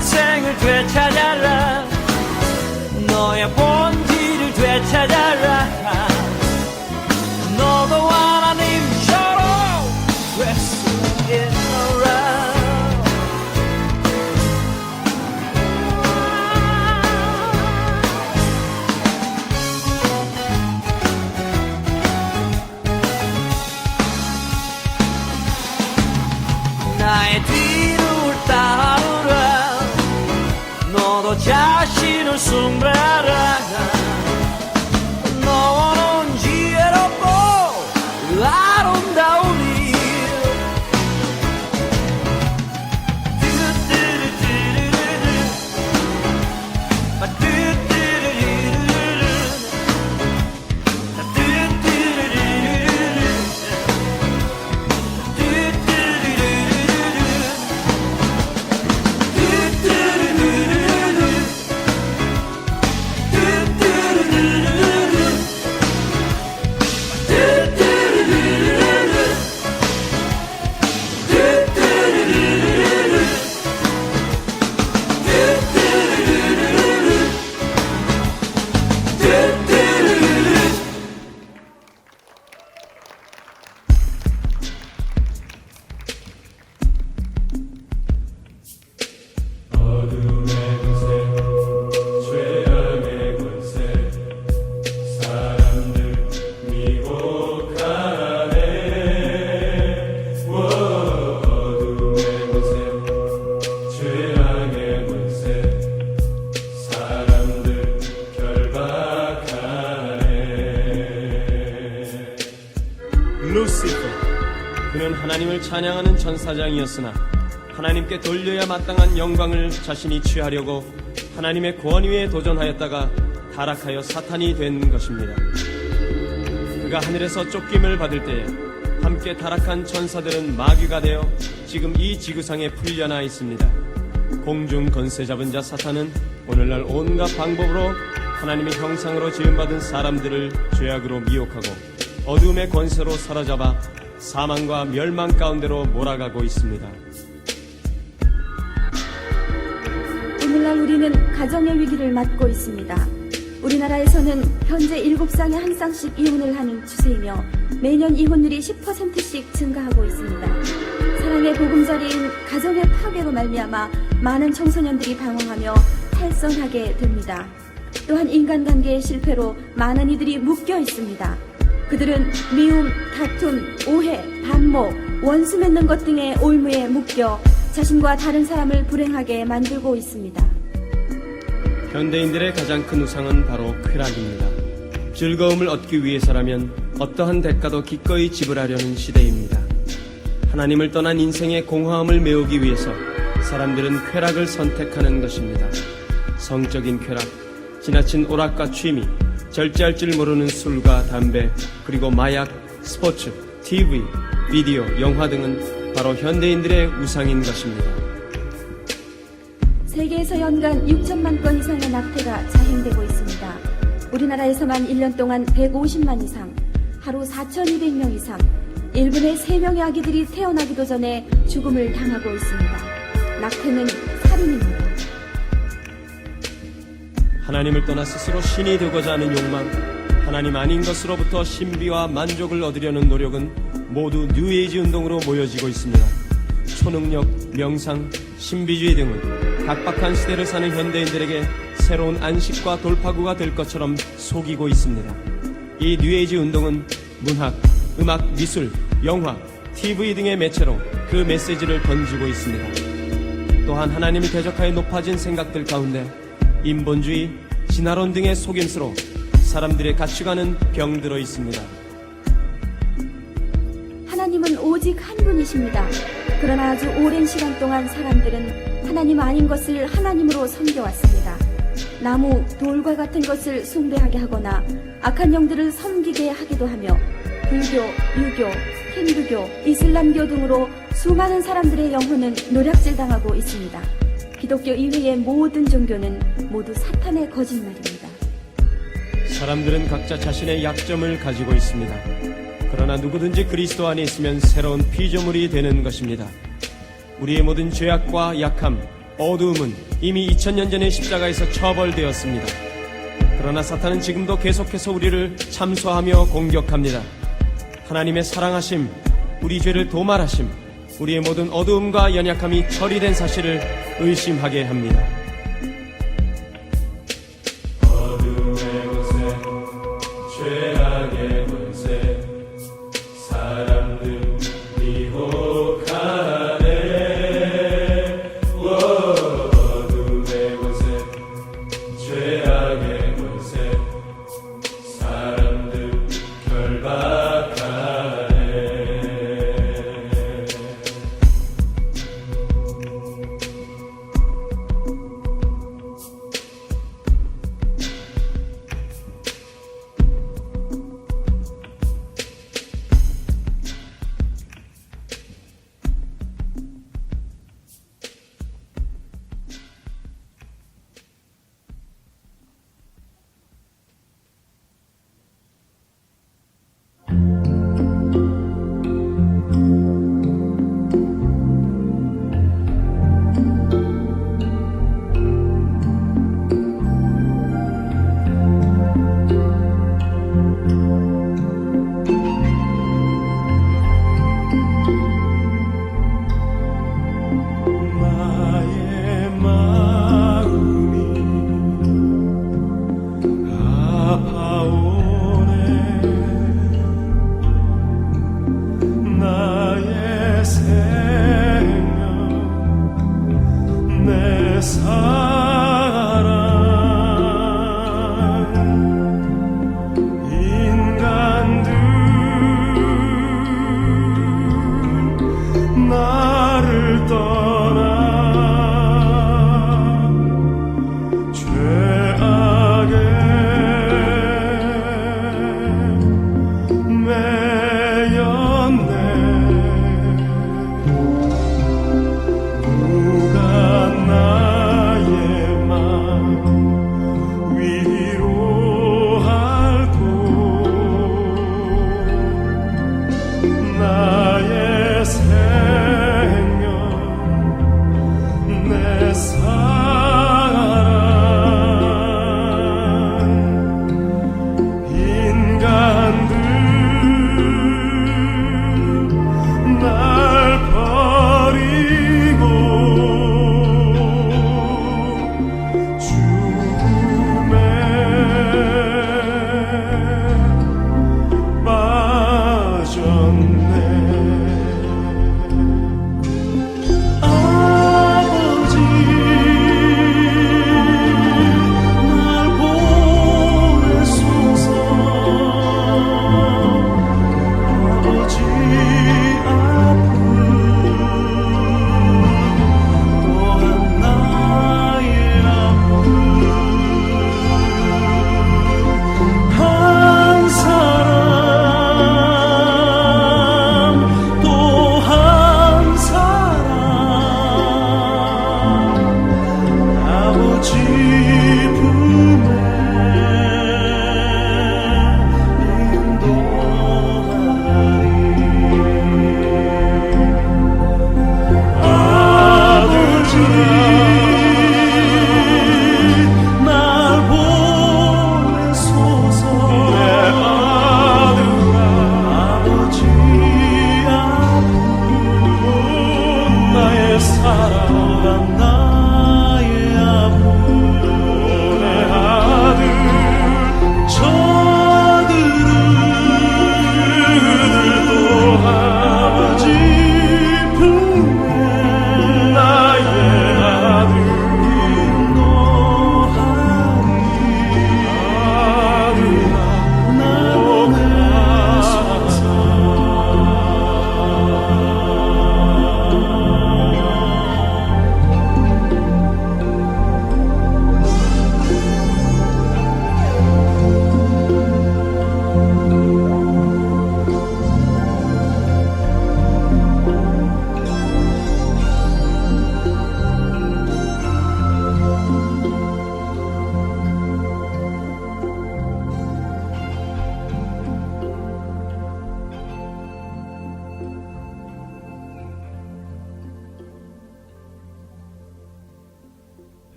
인생을 되찾아라. 너의 천사장이었으나 하나님께 돌려야 마땅한 영광을 자신이 취하려고 하나님의 권위에 도전하였다가 타락하여 사탄이 된 것입니다. 그가 하늘에서 쫓김을 받을 때에 함께 타락한 천사들은 마귀가 되어 지금 이 지구상에 풀려나 있습니다. 공중 건세 잡은 자 사탄은 오늘날 온갖 방법으로 하나님의 형상으로 지음받은 사람들을 죄악으로 미혹하고 어둠의 권세로 사로잡아 사망과 멸망 가운데로 몰아가고 있습니다. 오늘날 우리 우리는 가정의 위기를 맞고 있습니다. 우리나라에서는 현재 7쌍에 한 쌍씩 이혼을 하는 추세이며 매년 이혼율이 10%씩 증가하고 있습니다. 사랑의 보금자리인 가정의 파괴로 말미암아 많은 청소년들이 방황하며 탈선하게 됩니다. 또한 인간관계의 실패로 많은 이들이 묶여 있습니다. 그들은 미움, 다툼, 오해, 반목, 원수 맺는 것 등의 올무에 묶여 자신과 다른 사람을 불행하게 만들고 있습니다. 현대인들의 가장 큰 우상은 바로 쾌락입니다. 즐거움을 얻기 위해서라면 어떠한 대가도 기꺼이 지불하려는 시대입니다. 하나님을 떠난 인생의 공허함을 메우기 위해서 사람들은 쾌락을 선택하는 것입니다. 성적인 쾌락, 지나친 오락과 취미, 절제할 줄 모르는 술과 담배, 그리고 마약, 스포츠, TV, 비디오, 영화 등은 바로 현대인들의 우상인 것입니다. 세계에서 연간 6천만 건 이상의 낙태가 자행되고 있습니다. 우리나라에서만 1년 동안 150만 이상, 하루 4,200명 이상, 1분에 3명의 아기들이 태어나기도 전에 죽음을 당하고 있습니다. 낙태는 하나님을 떠나 스스로 신이 되고자 하는 욕망, 하나님 아닌 것으로부터 신비와 만족을 얻으려는 노력은 모두 뉴에이지 운동으로 모여지고 있습니다. 초능력, 명상, 신비주의 등은 각박한 시대를 사는 현대인들에게 새로운 안식과 돌파구가 될 것처럼 속이고 있습니다. 이 뉴에이지 운동은 문학, 음악, 미술, 영화, TV 등의 매체로 그 메시지를 던지고 있습니다. 또한 하나님을 대적하여 높아진 생각들 가운데 인본주의, 진화론 등의 속임수로 사람들의 가치관은 병들어 있습니다. 하나님은 오직 한 분이십니다. 그러나 아주 오랜 시간 동안 사람들은 하나님 아닌 것을 하나님으로 섬겨왔습니다. 나무, 돌과 같은 것을 숭배하게 하거나 악한 영들을 섬기게 하기도 하며 불교, 유교, 힌두교, 이슬람교 등으로 수많은 사람들의 영혼은 노략질당하고 있습니다. 기독교 이외의 모든 종교는 모두 사탄의 거짓말입니다. 사람들은 각자 자신의 약점을 가지고 있습니다. 그러나 누구든지 그리스도 안에 있으면 새로운 피조물이 되는 것입니다. 우리의 모든 죄악과 약함, 어두움은 이미 2000년 전에 십자가에서 처벌되었습니다. 그러나 사탄은 지금도 계속해서 우리를 참소하며 공격합니다. 하나님의 사랑하심, 우리 죄를 도말하심, 우리의 모든 어두움과 연약함이 처리된 사실을 의심하게 합니다.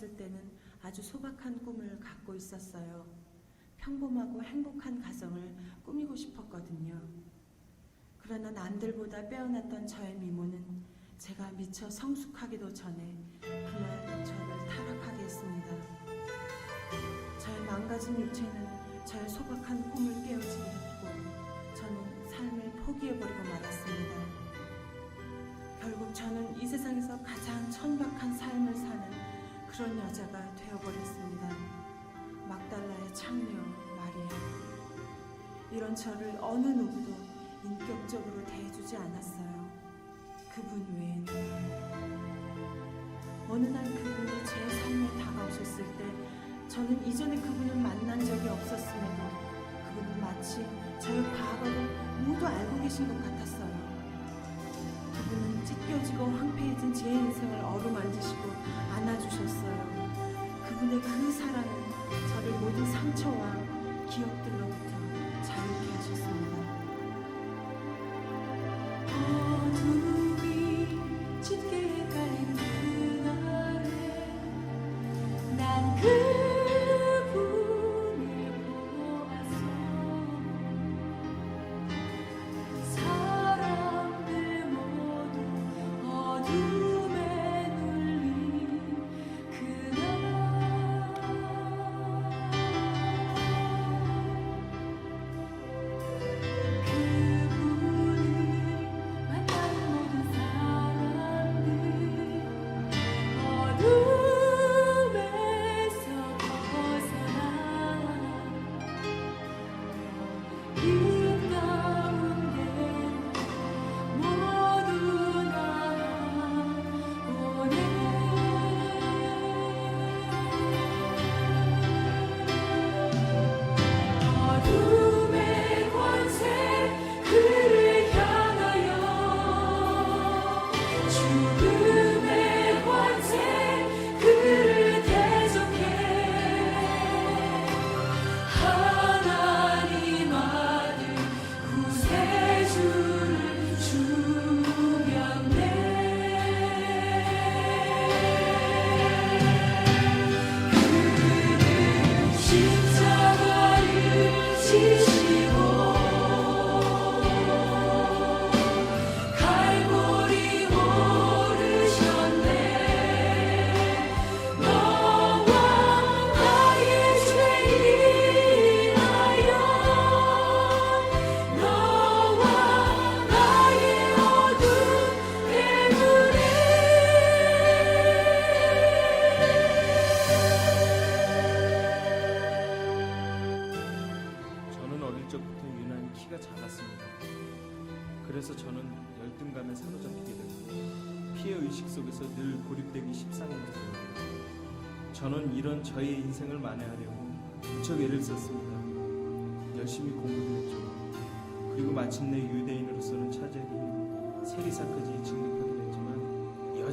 어렸을 때는 아주 소박한 꿈을 갖고 있었어요. 평범하고 행복한 가정을 꾸미고 싶었거든요. 그러나 남들보다 빼어났던 저의 미모는 제가 미처 성숙하기도 전에 그날 저를 타락하게 했습니다. 저의 망가진 육체는 저의 소박한 꿈을 깨어지게 했고 저는 삶을 포기해버리고 말았습니다. 결국 저는 이 세상에서 가장 천박한 삶을 사는 그런 여자가 되어버렸습니다. 막달라의 창녀 마리아. 이런 저를 어느 누구도 인격적으로 대해주지 않았어요. 그분 외에는. 어느 날 그분이 제 삶에 다가오셨을 때 저는 이전에 그분을 만난 적이 없었음에도 그분은 마치 저의 과거를 모두 알고 계신 것 같았어요. 그분은 찢겨지고 황폐해진 제 인생을 어루만지시고 안아주셨어요. 그분의 그 사랑은 저를 모든 상처와 기억들로부터 자유케 하셨습니다.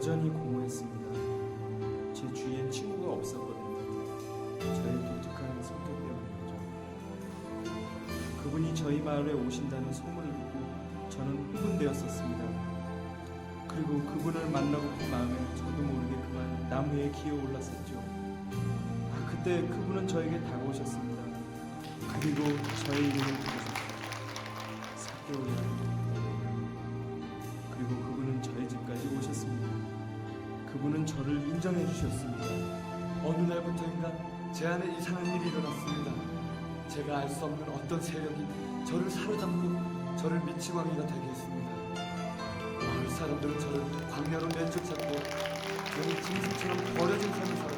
여전히 공허했습니다. 제 주위엔 친구가 없었거든요. 저의 독특한 성격 때문이었죠. 그분이 저희 마을에 오신다는 소문을 듣고 저는 흥분되었었습니다. 그리고 그분을 만나고 그 마음에 저도 모르게 그만 나무에 기어 올랐었죠. 아, 그때 그분은 저에게 다가오셨습니다. 그리고 저의 이름을 부르셨습니다. 사교야. 그분은 저를 인정해 주셨습니다. 어느 날부터인가 제 안에 이상한 일이 일어났습니다. 제가 알 수 없는 어떤 세력이 저를 사로잡고 저를 미치광이가 되게 했습니다. 마을 사람들은 저를 광야로 내쫓았고 저는 짐승처럼 버려진 삶을 살았습니다.